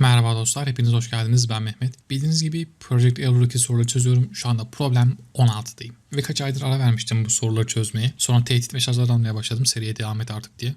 Merhaba dostlar, hepiniz hoş geldiniz. Ben Mehmet. Bildiğiniz gibi Project Error'daki soruları çözüyorum. Şu anda problem 16'dayım. Ve kaç aydır ara vermiştim bu soruları çözmeye. Sonra tehdit mesajları almaya başladım. Seriye devam et artık diye.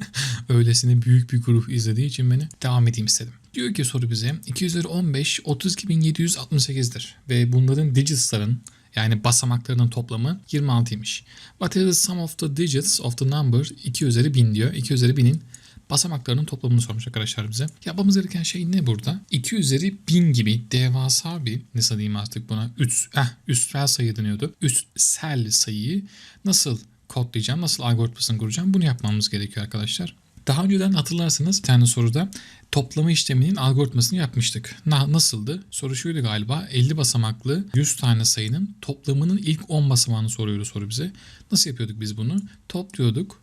Öylesine büyük bir grup izlediği için beni devam edeyim istedim. Diyor ki soru bize 2 üzeri 15 32.768'dir. Ve bunların digits'ların yani basamaklarının toplamı 26'ymış. What is the sum of the digits of the number 2 üzeri 1000 diyor. 2 üzeri 1000'in basamaklarının toplamını sormuş arkadaşlar bize. Yapmamız gereken şey ne burada? 2 üzeri 1000 gibi devasa bir nasıl diyeyim artık buna üst, eh, üstsel sayı deniyordu. Üstsel sayıyı nasıl kodlayacağım, nasıl algoritmasını kuracağım bunu yapmamız gerekiyor arkadaşlar. Daha önceden hatırlarsanız bir tane soruda toplama işleminin algoritmasını yapmıştık. Na, nasıldı? Soru şuydu galiba 50 basamaklı 100 tane sayının toplamının ilk 10 basamağını soruyordu soru bize. Nasıl yapıyorduk biz bunu? Topluyorduk.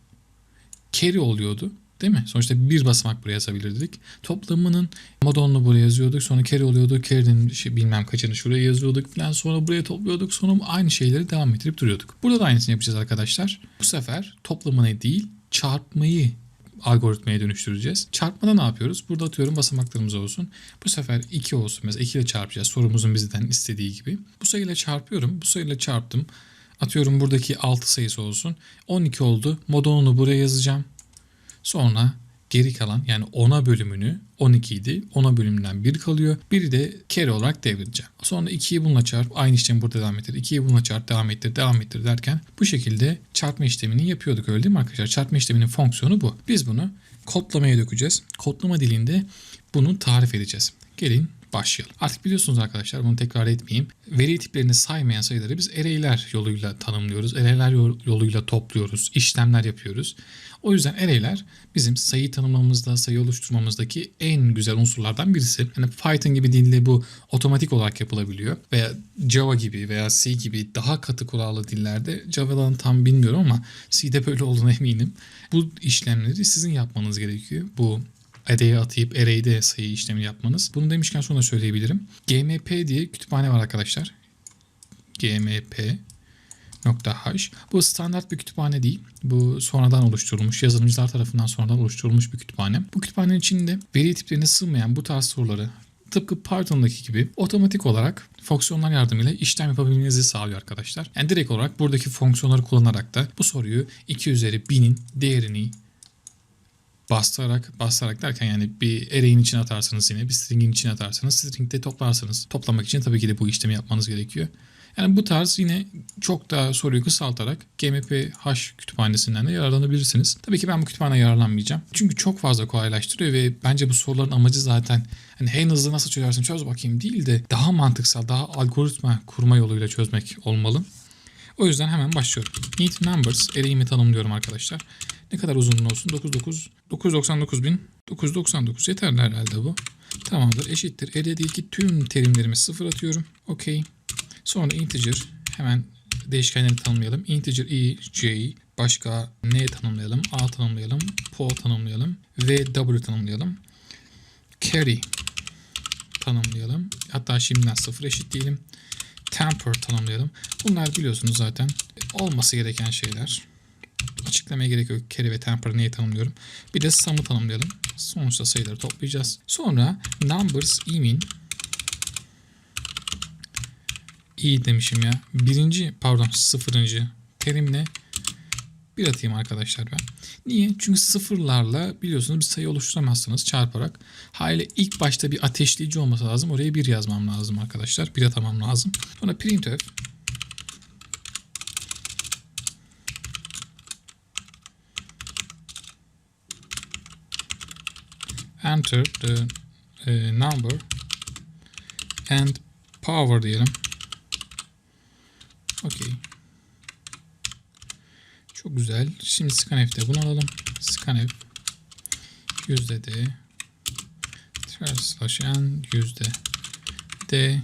Carry oluyordu. Değil mi? Sonuçta bir basamak buraya yazabilirdik. Toplamının modonunu buraya yazıyorduk. Sonra carry oluyordu. Carry'nin şey, bilmem kaçını şuraya yazıyorduk falan. Sonra buraya topluyorduk. Sonra aynı şeyleri devam ettirip duruyorduk. Burada da aynısını yapacağız arkadaşlar. Bu sefer toplamını değil çarpmayı algoritmaya dönüştüreceğiz. Çarpmada ne yapıyoruz? Burada atıyorum basamaklarımız olsun. Bu sefer 2 olsun. Mesela 2 ile çarpacağız. Sorumuzun bizden istediği gibi. Bu sayıyla çarpıyorum. Bu sayıyla çarptım. Atıyorum buradaki 6 sayısı olsun. 12 oldu. Modonunu buraya yazacağım. Sonra geri kalan yani 10'a bölümünü 12 idi. 10'a bölümünden 1 kalıyor. Biri de kere olarak devredeceğim. Sonra 2'yi bununla çarp. Aynı işlemi burada devam ettir. 2'yi bununla çarp. Devam ettir. Devam ettir derken bu şekilde çarpma işlemini yapıyorduk öyle değil mi arkadaşlar? Çarpma işleminin fonksiyonu bu. Biz bunu kodlamaya dökeceğiz. Kodlama dilinde bunu tarif edeceğiz. Gelin başlayalım. Artık biliyorsunuz arkadaşlar bunu tekrar etmeyeyim. Veri tiplerini saymayan sayıları biz array'ler yoluyla tanımlıyoruz. Array'ler yoluyla topluyoruz. işlemler yapıyoruz. O yüzden array'ler bizim sayı tanımlamamızda, sayı oluşturmamızdaki en güzel unsurlardan birisi. Yani Python gibi dille bu otomatik olarak yapılabiliyor. Veya Java gibi veya C gibi daha katı kurallı dillerde Java'dan tam bilmiyorum ama C'de böyle olduğuna eminim. Bu işlemleri sizin yapmanız gerekiyor. Bu array'e atayıp array'de sayı işlemi yapmanız. Bunu demişken da söyleyebilirim. GMP diye kütüphane var arkadaşlar. GMP .h. Bu standart bir kütüphane değil. Bu sonradan oluşturulmuş, yazılımcılar tarafından sonradan oluşturulmuş bir kütüphane. Bu kütüphanenin içinde veri tiplerine sığmayan bu tarz soruları tıpkı Python'daki gibi otomatik olarak fonksiyonlar yardımıyla işlem yapabilmenizi sağlıyor arkadaşlar. Yani direkt olarak buradaki fonksiyonları kullanarak da bu soruyu 2 üzeri 1000'in değerini bastırarak bastırarak derken yani bir array'in içine atarsanız yine bir string'in içine atarsanız string'de toplarsanız toplamak için tabii ki de bu işlemi yapmanız gerekiyor. Yani bu tarz yine çok daha soruyu kısaltarak GMPH kütüphanesinden de yararlanabilirsiniz. Tabii ki ben bu kütüphane yararlanmayacağım. Çünkü çok fazla kolaylaştırıyor ve bence bu soruların amacı zaten hani en hızlı nasıl çözersin çöz bakayım değil de daha mantıksal, daha algoritma kurma yoluyla çözmek olmalı. O yüzden hemen başlıyorum. Need numbers array'imi tanımlıyorum arkadaşlar. Ne kadar uzunluğu olsun? 99 999.999 yeterli herhalde bu. Tamamdır. Eşittir. Array'deki tüm terimlerimi sıfır atıyorum. Okey. Sonra integer hemen değişkenleri tanımlayalım. Integer i, j, başka n tanımlayalım, a tanımlayalım, po tanımlayalım ve w tanımlayalım. Carry tanımlayalım. Hatta şimdiden sıfır eşit diyelim. Temper tanımlayalım. Bunlar biliyorsunuz zaten olması gereken şeyler. Açıklamaya gerek yok. Carry ve temper neyi tanımlıyorum. Bir de sum'ı tanımlayalım. Sonuçta sayıları toplayacağız. Sonra numbers imin i demişim ya. Birinci pardon sıfırıncı terimle bir atayım arkadaşlar ben. Niye? Çünkü sıfırlarla biliyorsunuz bir sayı oluşturamazsınız çarparak. Haliyle ilk başta bir ateşleyici olması lazım. Oraya bir yazmam lazım arkadaşlar. Bir atamam lazım. Sonra printf enter the e, number and power diyelim. Okey. Güzel. Şimdi scanf'te bunu alalım. Scanf yüzde d slash n yüzde d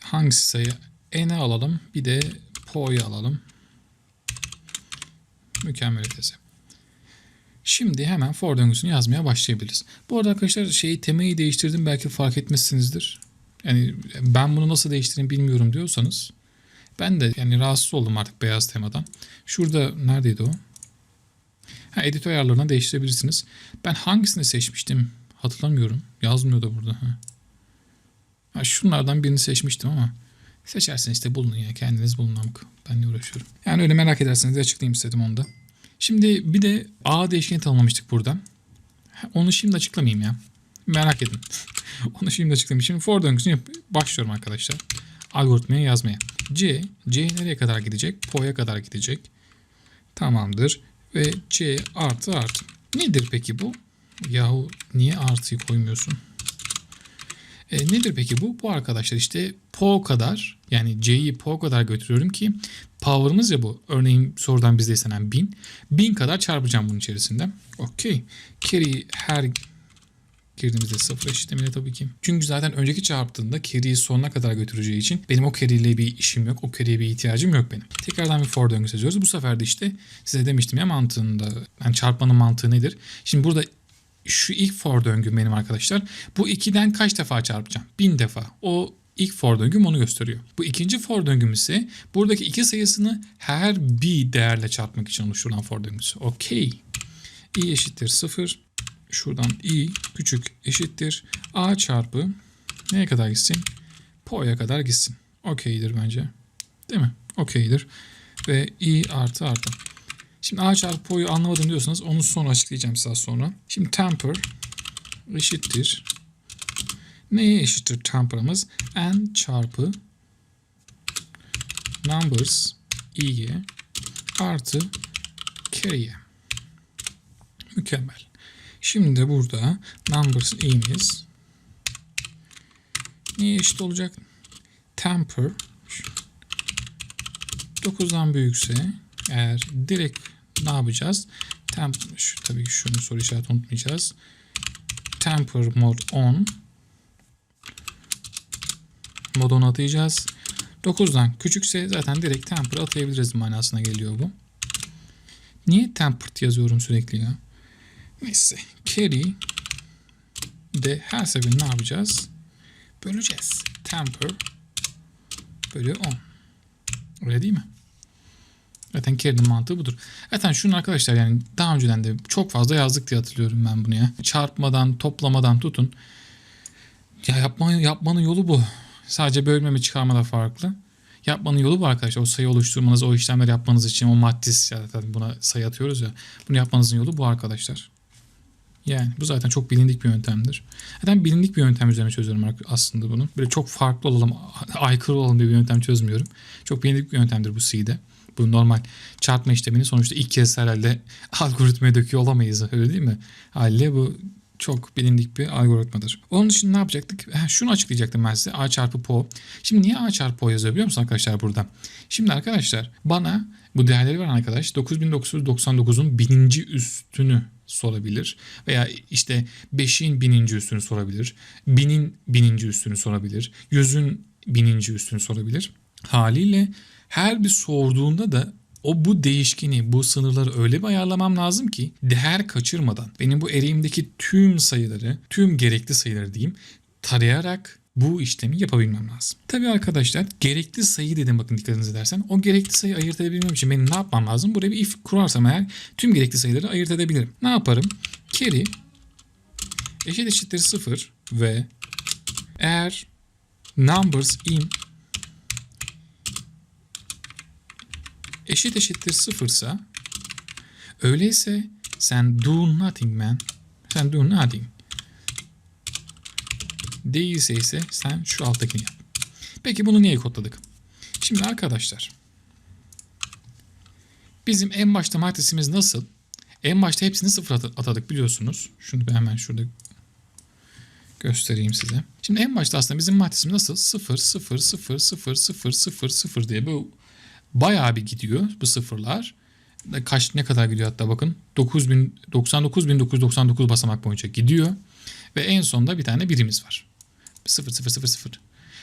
hangisi sayı n'i alalım bir de po'yu alalım mükemmel ötesi. Şimdi hemen for döngüsünü yazmaya başlayabiliriz. Bu arada arkadaşlar şeyi temayı değiştirdim belki fark etmişsinizdir. Yani ben bunu nasıl değiştireyim bilmiyorum diyorsanız ben de yani rahatsız oldum artık beyaz temadan. Şurada neredeydi o? Ha, editör ayarlarına değiştirebilirsiniz. Ben hangisini seçmiştim hatırlamıyorum. Yazmıyor da burada. Ha. Ha, şunlardan birini seçmiştim ama seçerseniz işte bulun ya kendiniz bulun amk. Ben de uğraşıyorum. Yani öyle merak ederseniz de açıklayayım istedim onu da. Şimdi bir de A değişkeni tanımlamıştık burada. Onu şimdi açıklamayayım ya. Merak edin. Onu şimdi açıklamayayım. Şimdi for döngüsünü başlıyorum arkadaşlar. Algoritmaya yazmaya. C, C nereye kadar gidecek? Po'ya kadar gidecek. Tamamdır. Ve C artı artı. Nedir peki bu? Yahu niye artıyı koymuyorsun? E, nedir peki bu? Bu arkadaşlar işte po kadar yani C'yi po kadar götürüyorum ki power'ımız ya bu. Örneğin sorudan bizde istenen 1000. 1000 kadar çarpacağım bunun içerisinde. Okey. Carry her girdiğimizde sıfır eşitlemeli tabii ki. Çünkü zaten önceki çarptığında carry'yi sonuna kadar götüreceği için benim o carry bir işim yok. O carry'ye bir ihtiyacım yok benim. Tekrardan bir for döngüsü yazıyoruz. Bu sefer de işte size demiştim ya mantığında. Yani çarpmanın mantığı nedir? Şimdi burada şu ilk for döngüm benim arkadaşlar. Bu 2'den kaç defa çarpacağım? 1000 defa. O ilk for döngüm onu gösteriyor. Bu ikinci for döngüm ise buradaki iki sayısını her bir değerle çarpmak için oluşturulan for döngüsü. Okey. i eşittir 0. Şuradan i küçük eşittir a çarpı neye kadar gitsin? Po'ya kadar gitsin. Okeydir bence. Değil mi? Okeydir. Ve i artı artı. Şimdi a çarpı po'yu anlamadım diyorsanız onu sonra açıklayacağım size sonra. Şimdi temper eşittir. Neye eşittir temper'ımız? n çarpı numbers i'ye artı carry'e. Mükemmel. Şimdi burada numbers i'miz neye eşit olacak? Temper 9'dan büyükse eğer direkt ne yapacağız? Temp şu, tabii ki şunu soru işareti unutmayacağız. Temper mod on mod on atayacağız. 9'dan küçükse zaten direkt temper atayabiliriz manasına geliyor bu. Niye tempered yazıyorum sürekli ya? Neyse. Carry de her seferinde ne yapacağız? Böleceğiz. Temper bölü 10. Öyle değil mi? Zaten carry'nin mantığı budur. Zaten şunu arkadaşlar yani daha önceden de çok fazla yazdık diye hatırlıyorum ben bunu ya. Çarpmadan, toplamadan tutun. Ya yapma, yapmanın yolu bu. Sadece bölme mi çıkarma da farklı. Yapmanın yolu bu arkadaşlar. O sayı oluşturmanız, o işlemleri yapmanız için o maddis zaten buna sayı atıyoruz ya. Bunu yapmanızın yolu bu arkadaşlar. Yani bu zaten çok bilindik bir yöntemdir. Zaten bilindik bir yöntem üzerine çözüyorum aslında bunu. Böyle çok farklı olalım, aykırı olalım diye bir yöntem çözmüyorum. Çok bilindik bir yöntemdir bu C'de. Bu normal çarpma işlemini sonuçta ilk kez herhalde algoritmaya döküyor olamayız öyle değil mi? Haliyle bu çok bilindik bir algoritmadır. Onun için ne yapacaktık? Ha, şunu açıklayacaktım ben size. A çarpı po. Şimdi niye A çarpı po yazıyor biliyor musun arkadaşlar burada? Şimdi arkadaşlar bana bu değerleri veren arkadaş 9999'un bininci üstünü sorabilir. Veya işte 5'in bininci üstünü sorabilir. Binin bininci üstünü sorabilir. Yüzün bininci üstünü sorabilir. Haliyle her bir sorduğunda da o bu değişkeni, bu sınırları öyle bir ayarlamam lazım ki değer kaçırmadan benim bu ereğimdeki tüm sayıları, tüm gerekli sayıları diyeyim tarayarak bu işlemi yapabilmem lazım. Tabii arkadaşlar gerekli sayı dedim bakın dikkatinize edersen. O gerekli sayıyı ayırt edebilmem için benim ne yapmam lazım? Buraya bir if kurarsam eğer tüm gerekli sayıları ayırt edebilirim. Ne yaparım? Carry eşit eşittir 0 ve eğer numbers in eşit eşittir sıfırsa öyleyse sen do nothing man. Sen do nothing. Değilse ise sen şu alttakini yap. Peki bunu niye kodladık? Şimdi arkadaşlar bizim en başta matrisimiz nasıl? En başta hepsini sıfır at- atadık biliyorsunuz. Şunu ben hemen şurada göstereyim size. Şimdi en başta aslında bizim matrisimiz nasıl? 0 0 0 0 0 0 0 diye bu bayağı bir gidiyor bu sıfırlar. Kaç ne kadar gidiyor hatta bakın. 9000 99999 basamak boyunca gidiyor ve en sonda bir tane birimiz var. 0 0 0 0.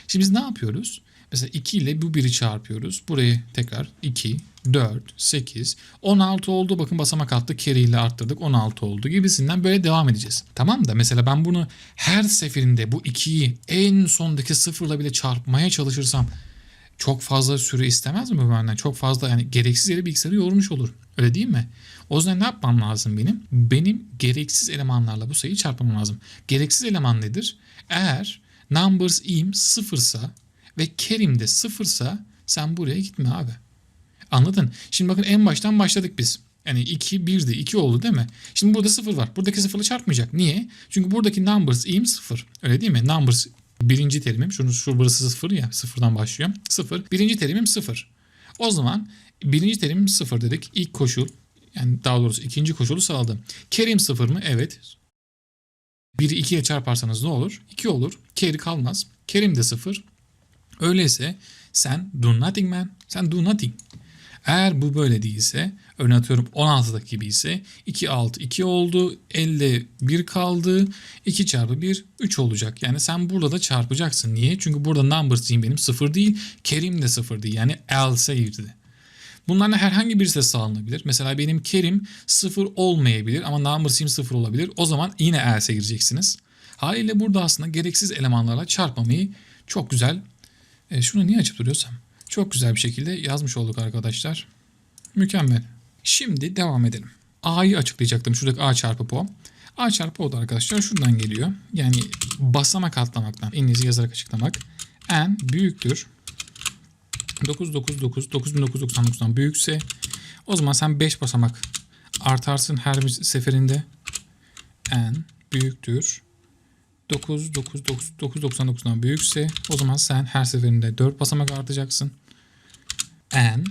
Şimdi biz ne yapıyoruz? Mesela 2 ile bu biri çarpıyoruz. Burayı tekrar 2, 4, 8, 16 oldu. Bakın basamak attı. Carry ile arttırdık. 16 oldu gibisinden böyle devam edeceğiz. Tamam da mesela ben bunu her seferinde bu 2'yi en sondaki sıfırla bile çarpmaya çalışırsam çok fazla süre istemez mi benden? Çok fazla yani gereksiz yere bilgisayarı yormuş olur. Öyle değil mi? O yüzden ne yapmam lazım benim? Benim gereksiz elemanlarla bu sayıyı çarpmam lazım. Gereksiz eleman nedir? Eğer numbers im sıfırsa ve kerim de sıfırsa sen buraya gitme abi. Anladın? Şimdi bakın en baştan başladık biz. Yani 2 1'di 2 oldu değil mi? Şimdi burada 0 var. Buradaki 0'ı çarpmayacak. Niye? Çünkü buradaki numbers im 0. Öyle değil mi? Numbers birinci terimim. Şunu, şu burası 0 ya. Sıfırdan başlıyor. 0. Birinci terimim 0. O zaman birinci terimim 0 dedik. İlk koşul yani daha doğrusu ikinci koşulu sağladım. Kerim 0 mı? Evet. 1'i 2'ye çarparsanız ne olur? 2 olur. Carry kalmaz. Kerim de 0. Öyleyse sen do nothing man. Sen do nothing. Eğer bu böyle değilse örneğin atıyorum 16'daki gibi ise 2 6 2 oldu. 50 1 kaldı. 2 çarpı 1 3 olacak. Yani sen burada da çarpacaksın. Niye? Çünkü burada numbers benim 0 değil. Kerim de 0 değil. Yani else girdi. Bunlarla herhangi birisi de sağlanabilir. Mesela benim kerim 0 olmayabilir ama numbers'im 0 olabilir. O zaman yine else gireceksiniz. Haliyle burada aslında gereksiz elemanlarla çarpmamayı çok güzel e, şunu niye açıp duruyorsam çok güzel bir şekilde yazmış olduk arkadaşlar. Mükemmel. Şimdi devam edelim. A'yı açıklayacaktım. Şuradaki A çarpı po. A çarpı o da arkadaşlar şuradan geliyor. Yani basamak atlamaktan. İngilizce yazarak açıklamak. N büyüktür. 999 9999'dan büyükse o zaman sen 5 basamak artarsın her bir seferinde. N büyüktür. 999 999'dan büyükse o zaman sen her seferinde 4 basamak artacaksın. N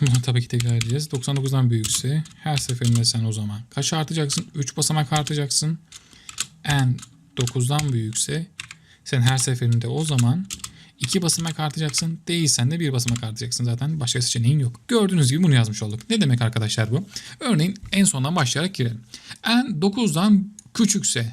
bunu tabii ki tekrar edeceğiz. 99'dan büyükse her seferinde sen o zaman kaç artacaksın? 3 basamak artacaksın. N 9'dan büyükse sen her seferinde o zaman 2 basamak artacaksın. Değilsen de 1 basamak artacaksın. Zaten başka seçeneğin yok. Gördüğünüz gibi bunu yazmış olduk. Ne demek arkadaşlar bu? Örneğin en sondan başlayarak girelim. N 9'dan küçükse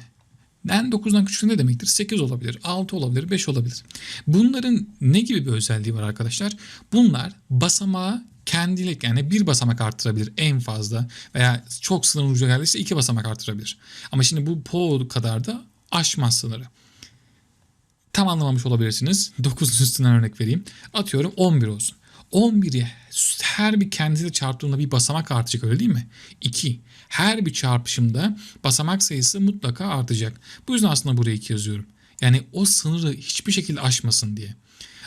N 9'dan küçükse ne demektir? 8 olabilir, 6 olabilir, 5 olabilir. Bunların ne gibi bir özelliği var arkadaşlar? Bunlar basamağı kendilik yani bir basamak arttırabilir en fazla veya çok sınır ucu geldiyse iki basamak arttırabilir. Ama şimdi bu po kadar da aşmaz sınırı. Tam anlamamış olabilirsiniz. 9'un üstünden örnek vereyim. Atıyorum 11 olsun. 11'i her bir kendisiyle çarptığında bir basamak artacak öyle değil mi? 2. Her bir çarpışımda basamak sayısı mutlaka artacak. Bu yüzden aslında buraya 2 yazıyorum. Yani o sınırı hiçbir şekilde aşmasın diye.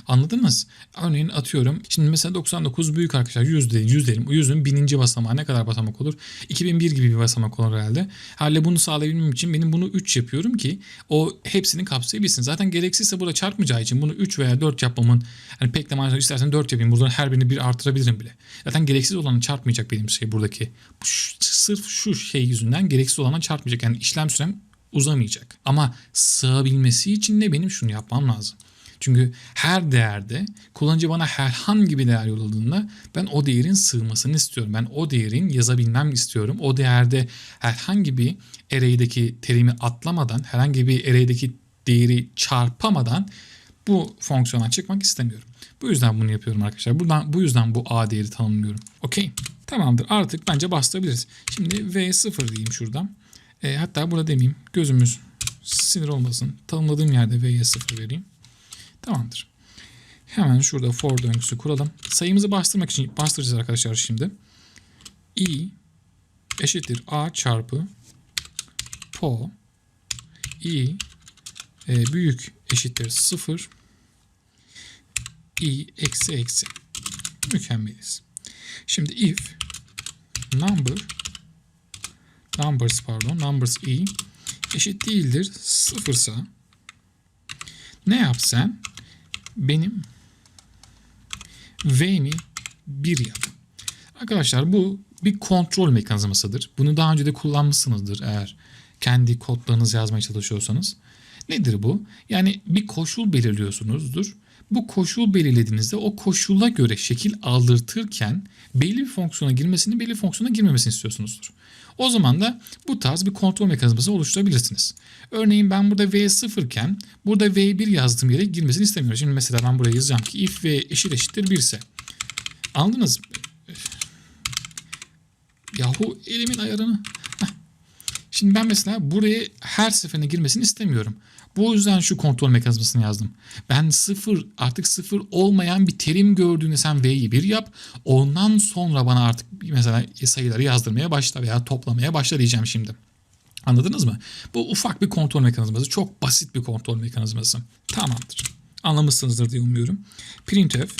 Anladınız? Örneğin atıyorum. Şimdi mesela 99 büyük arkadaşlar 100 değil 100 diyelim. 100'ün bininci basamağı ne kadar basamak olur? 2001 gibi bir basamak olur herhalde. Haliyle bunu sağlayabilmem için benim bunu 3 yapıyorum ki o hepsini kapsayabilsin. Zaten gereksizse burada çarpmayacağı için bunu 3 veya 4 yapmamın hani pek de mantıklı istersen 4 yapayım. Buradan her birini bir artırabilirim bile. Zaten gereksiz olanı çarpmayacak benim şey buradaki. Bu şu- sırf şu şey yüzünden gereksiz olana çarpmayacak. Yani işlem sürem uzamayacak. Ama sığabilmesi için de benim şunu yapmam lazım. Çünkü her değerde kullanıcı bana herhangi bir değer yolladığında ben o değerin sığmasını istiyorum. Ben o değerin yazabilmem istiyorum. O değerde herhangi bir array'deki terimi atlamadan, herhangi bir array'deki değeri çarpamadan bu fonksiyona çıkmak istemiyorum. Bu yüzden bunu yapıyorum arkadaşlar. Buradan, bu yüzden bu a değeri tanımlıyorum. Okey. Tamamdır. Artık bence bastırabiliriz. Şimdi v0 diyeyim şuradan. E, hatta burada demeyeyim. Gözümüz sinir olmasın. Tanımladığım yerde v'ye 0 vereyim. Tamamdır. Hemen şurada for döngüsü kuralım. Sayımızı bastırmak için bastıracağız arkadaşlar şimdi. i eşittir a çarpı po i e, büyük eşittir 0 i eksi eksi. Mükemmeliz. Şimdi if number numbers pardon numbers i eşit değildir sıfırsa ne yapsan benim v'ni 1 yap. Arkadaşlar bu bir kontrol mekanizmasıdır. Bunu daha önce de kullanmışsınızdır eğer kendi kodlarınızı yazmaya çalışıyorsanız. Nedir bu? Yani bir koşul belirliyorsunuzdur. Bu koşul belirlediğinizde o koşula göre şekil aldırtırken belli bir fonksiyona girmesini belli bir fonksiyona girmemesini istiyorsunuzdur. O zaman da bu tarz bir kontrol mekanizması oluşturabilirsiniz. Örneğin ben burada V0 iken burada V1 yazdığım yere girmesini istemiyorum. Şimdi mesela ben buraya yazacağım ki if V eşit eşittir 1 ise. Anladınız mı? Yahu elimin ayarını. Şimdi ben mesela buraya her seferine girmesini istemiyorum. Bu yüzden şu kontrol mekanizmasını yazdım. Ben sıfır artık sıfır olmayan bir terim gördüğünde sen V'yi bir yap. Ondan sonra bana artık mesela sayıları yazdırmaya başla veya toplamaya başla diyeceğim şimdi. Anladınız mı? Bu ufak bir kontrol mekanizması. Çok basit bir kontrol mekanizması. Tamamdır. Anlamışsınızdır diye umuyorum. Printf.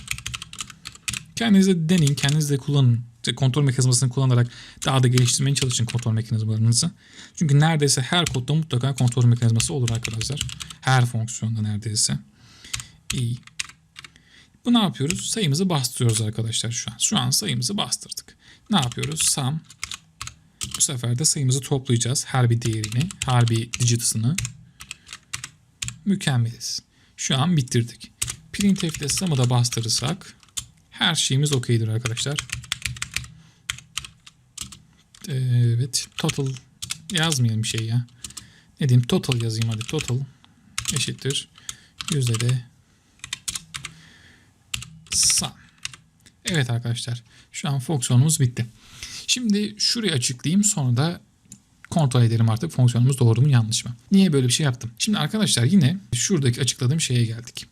Kendiniz de deneyin, kendiniz de kullanın. İşte kontrol mekanizmasını kullanarak daha da geliştirmeye çalışın kontrol mekanizmalarınızı. Çünkü neredeyse her kodda mutlaka kontrol mekanizması olur arkadaşlar. Her fonksiyonda neredeyse. İyi. Bu ne yapıyoruz? Sayımızı bastırıyoruz arkadaşlar şu an. Şu an sayımızı bastırdık. Ne yapıyoruz? Sum. Bu sefer de sayımızı toplayacağız. Her bir değerini, her bir digit'ını. Mükemmeliz. Şu an bitirdik. Printf ile sum'ı da bastırırsak her şeyimiz okeydir arkadaşlar. Evet. Total yazmayalım bir şey ya. Ne diyeyim? Total yazayım hadi. Total eşittir. Yüzde de sum. Evet arkadaşlar. Şu an fonksiyonumuz bitti. Şimdi şurayı açıklayayım sonra da kontrol edelim artık fonksiyonumuz doğru mu yanlış mı? Niye böyle bir şey yaptım? Şimdi arkadaşlar yine şuradaki açıkladığım şeye geldik.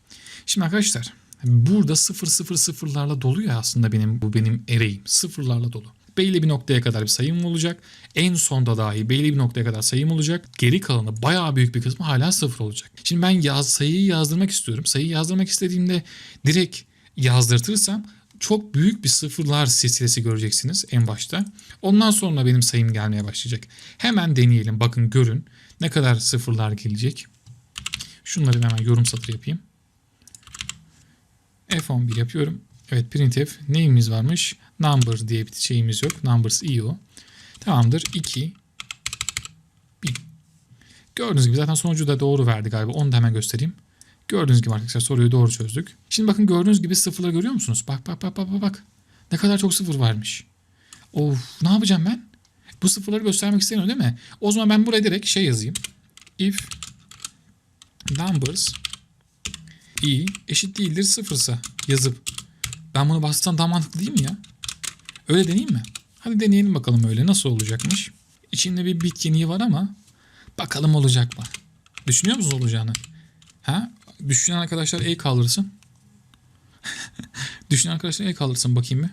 Şimdi arkadaşlar burada sıfır sıfır sıfırlarla dolu ya aslında benim bu benim array'im. Sıfırlarla dolu. Belli bir noktaya kadar bir sayım olacak. En sonda dahi belli bir noktaya kadar sayım olacak. Geri kalanı bayağı büyük bir kısmı hala sıfır olacak. Şimdi ben yaz, sayıyı yazdırmak istiyorum. Sayıyı yazdırmak istediğimde direkt yazdırtırsam çok büyük bir sıfırlar silsilesi göreceksiniz en başta. Ondan sonra benim sayım gelmeye başlayacak. Hemen deneyelim. Bakın görün ne kadar sıfırlar gelecek. Şunları hemen yorum satır yapayım. F11 yapıyorum. Evet printf neyimiz varmış? Number diye bir şeyimiz yok. Numbers io. Tamamdır. 2 1. Gördüğünüz gibi zaten sonucu da doğru verdi galiba. Onu da hemen göstereyim. Gördüğünüz gibi arkadaşlar soruyu doğru çözdük. Şimdi bakın gördüğünüz gibi sıfırları görüyor musunuz? Bak bak bak bak bak. Ne kadar çok sıfır varmış. Of ne yapacağım ben? Bu sıfırları göstermek istemiyorum değil mi? O zaman ben buraya direkt şey yazayım. If numbers i eşit değildir sıfırsa yazıp ben bunu bassam daha mantıklı değil mi ya? Öyle deneyeyim mi? Hadi deneyelim bakalım öyle nasıl olacakmış. İçinde bir bit yeniği var ama bakalım olacak mı? Düşünüyor musunuz olacağını? Ha? Düşünen arkadaşlar el kaldırsın. Düşünen arkadaşlar el kaldırsın bakayım bir.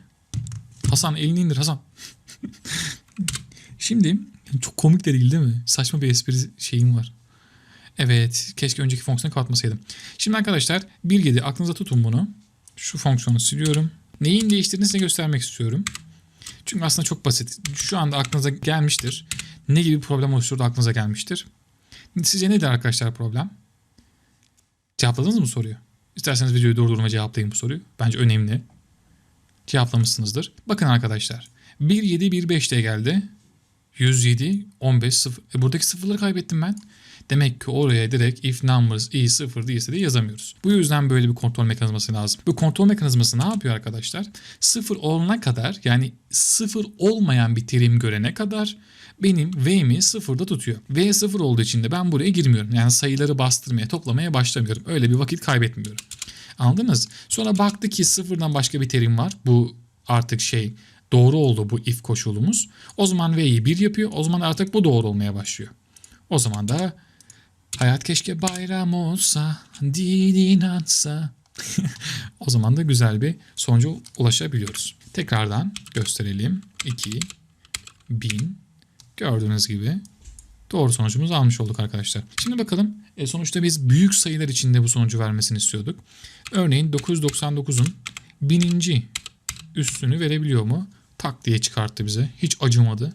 Hasan elini indir Hasan. Şimdi çok komik de değil değil mi? Saçma bir espri şeyim var. Evet keşke önceki fonksiyonu kapatmasaydım. Şimdi arkadaşlar bilgidi aklınıza tutun bunu. Şu fonksiyonu siliyorum. Neyin değiştirdiğini size göstermek istiyorum. Çünkü aslında çok basit. Şu anda aklınıza gelmiştir. Ne gibi problem oluşturdu aklınıza gelmiştir. Sizce nedir arkadaşlar problem? Cevapladınız mı soruyu? İsterseniz videoyu durdurma cevaplayın bu soruyu. Bence önemli. Cevaplamışsınızdır. Bakın arkadaşlar. 1, 7, 1, 5 diye geldi. 107, 15, 0. E buradaki sıfırları kaybettim ben. Demek ki oraya direkt if numbers i sıfır değilse de yazamıyoruz. Bu yüzden böyle bir kontrol mekanizması lazım. Bu kontrol mekanizması ne yapıyor arkadaşlar? Sıfır olana kadar yani sıfır olmayan bir terim görene kadar benim V'mi sıfırda tutuyor. V sıfır olduğu için de ben buraya girmiyorum. Yani sayıları bastırmaya, toplamaya başlamıyorum. Öyle bir vakit kaybetmiyorum. Anladınız? Sonra baktı ki sıfırdan başka bir terim var. Bu artık şey doğru oldu bu if koşulumuz. O zaman V'yi 1 yapıyor. O zaman artık bu doğru olmaya başlıyor. O zaman da hayat keşke bayram olsa, din inansa. o zaman da güzel bir sonuca ulaşabiliyoruz. Tekrardan gösterelim. 2, 1000, Gördüğünüz gibi doğru sonucumuzu almış olduk arkadaşlar. Şimdi bakalım e, sonuçta biz büyük sayılar içinde bu sonucu vermesini istiyorduk. Örneğin 999'un bininci üstünü verebiliyor mu? Tak diye çıkarttı bize. Hiç acımadı.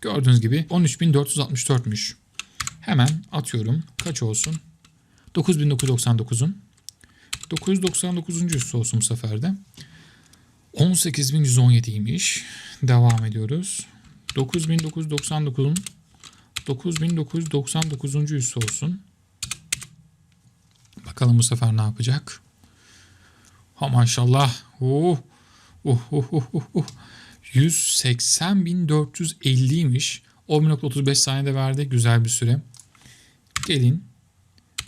Gördüğünüz gibi 13.464'müş. Hemen atıyorum. Kaç olsun? 9.999'un 999. üstü olsun bu sefer de. 18.117'ymiş. Devam ediyoruz. 9999'un 9999. üssü olsun. Bakalım bu sefer ne yapacak? Ha maşallah. Oh. Oh, oh, oh, oh, oh. 180.450'ymiş. 10.35 saniyede verdi. Güzel bir süre. Gelin.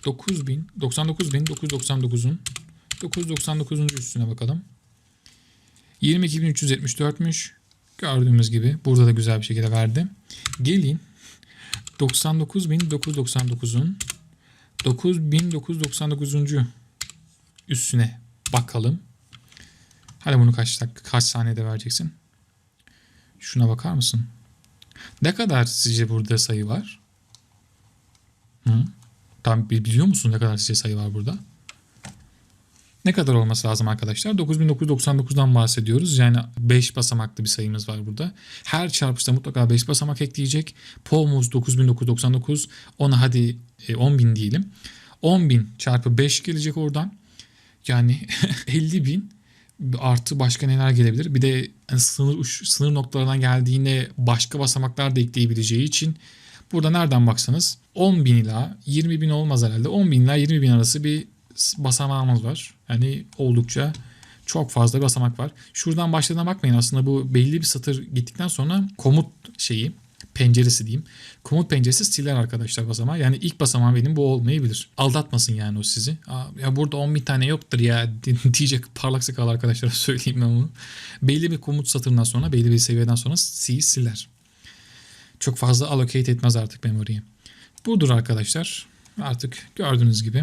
9000, 99.999'un 999. üstüne bakalım. 22.374'müş. Gördüğümüz gibi burada da güzel bir şekilde verdi. Gelin 99.999'un 9999'uncu üstüne bakalım. Hadi bunu kaç dakika, kaç saniyede vereceksin? Şuna bakar mısın? Ne kadar sizce burada sayı var? Hı? Tam bi- biliyor musun ne kadar sizce sayı var burada? Ne kadar olması lazım arkadaşlar? 9999'dan bahsediyoruz. Yani 5 basamaklı bir sayımız var burada. Her çarpışta mutlaka 5 basamak ekleyecek. Po'muz 9999. Ona hadi e, 10.000 diyelim. 10.000 çarpı 5 gelecek oradan. Yani 50.000 artı başka neler gelebilir? Bir de hani sınır sınır noktalarından geldiğinde başka basamaklar da ekleyebileceği için burada nereden baksanız 10.000 ila 20.000 olmaz herhalde. 10.000 ila 20.000 arası bir basamağımız var. Yani oldukça çok fazla basamak var. Şuradan başladığına bakmayın aslında bu belli bir satır gittikten sonra komut şeyi penceresi diyeyim. Komut penceresi siler arkadaşlar basamağı. Yani ilk basamağım benim bu olmayabilir. Aldatmasın yani o sizi. Aa, ya burada 10 bin tane yoktur ya diyecek parlak sakalı arkadaşlara söyleyeyim ben bunu. Belli bir komut satırından sonra belli bir seviyeden sonra C'yi siler. Çok fazla allocate etmez artık memory'ye. Budur arkadaşlar. Artık gördüğünüz gibi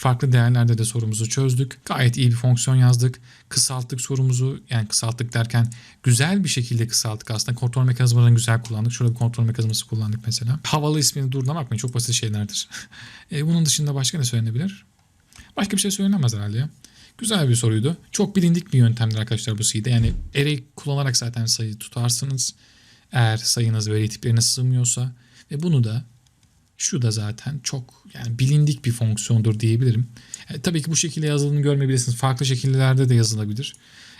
farklı değerlerde de sorumuzu çözdük. Gayet iyi bir fonksiyon yazdık. Kısalttık sorumuzu. Yani kısalttık derken güzel bir şekilde kısalttık aslında. Kontrol mekanizmalarını güzel kullandık. Şurada bir kontrol mekanizması kullandık mesela. Havalı ismini duruna bakmayın. Çok basit şeylerdir. e, bunun dışında başka ne söylenebilir? Başka bir şey söylenemez herhalde ya. Güzel bir soruydu. Çok bilindik bir yöntemdir arkadaşlar bu C'de. Yani array kullanarak zaten sayı tutarsınız. Eğer sayınız veri tiplerine sığmıyorsa ve bunu da şu da zaten çok yani bilindik bir fonksiyondur diyebilirim. E, tabii ki bu şekilde yazıldığını görmeyebilirsiniz. Farklı şekillerde de yazılabilir.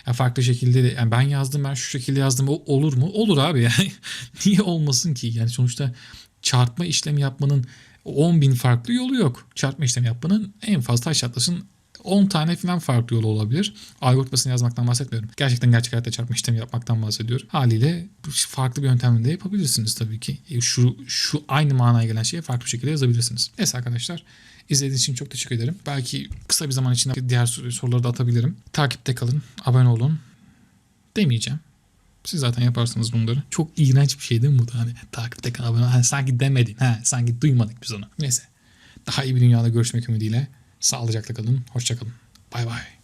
Yani farklı şekilde de yani ben yazdım ben şu şekilde yazdım o olur mu? Olur abi yani. Niye olmasın ki? Yani sonuçta çarpma işlemi yapmanın 10 bin farklı yolu yok. Çarpma işlemi yapmanın en fazla taş 10 tane falan farklı yolu olabilir. Algoritmasını yazmaktan bahsetmiyorum. Gerçekten gerçek hayatta çarpma işlemi yapmaktan bahsediyorum. Haliyle farklı bir yöntemle de yapabilirsiniz tabii ki. E, Şu, şu aynı manaya gelen şeyi farklı bir şekilde yazabilirsiniz. Neyse arkadaşlar. İzlediğiniz için çok teşekkür ederim. Belki kısa bir zaman içinde diğer sor- soruları da atabilirim. Takipte kalın. Abone olun. Demeyeceğim. Siz zaten yaparsınız bunları. Çok iğrenç bir şey değil mi bu da? Hani takipte kal abone ol. Ha, sanki demedin. Ha, sanki duymadık biz onu. Neyse. Daha iyi bir dünyada görüşmek ümidiyle. Sağlıcakla kalın. Hoşça kalın. Bay bay.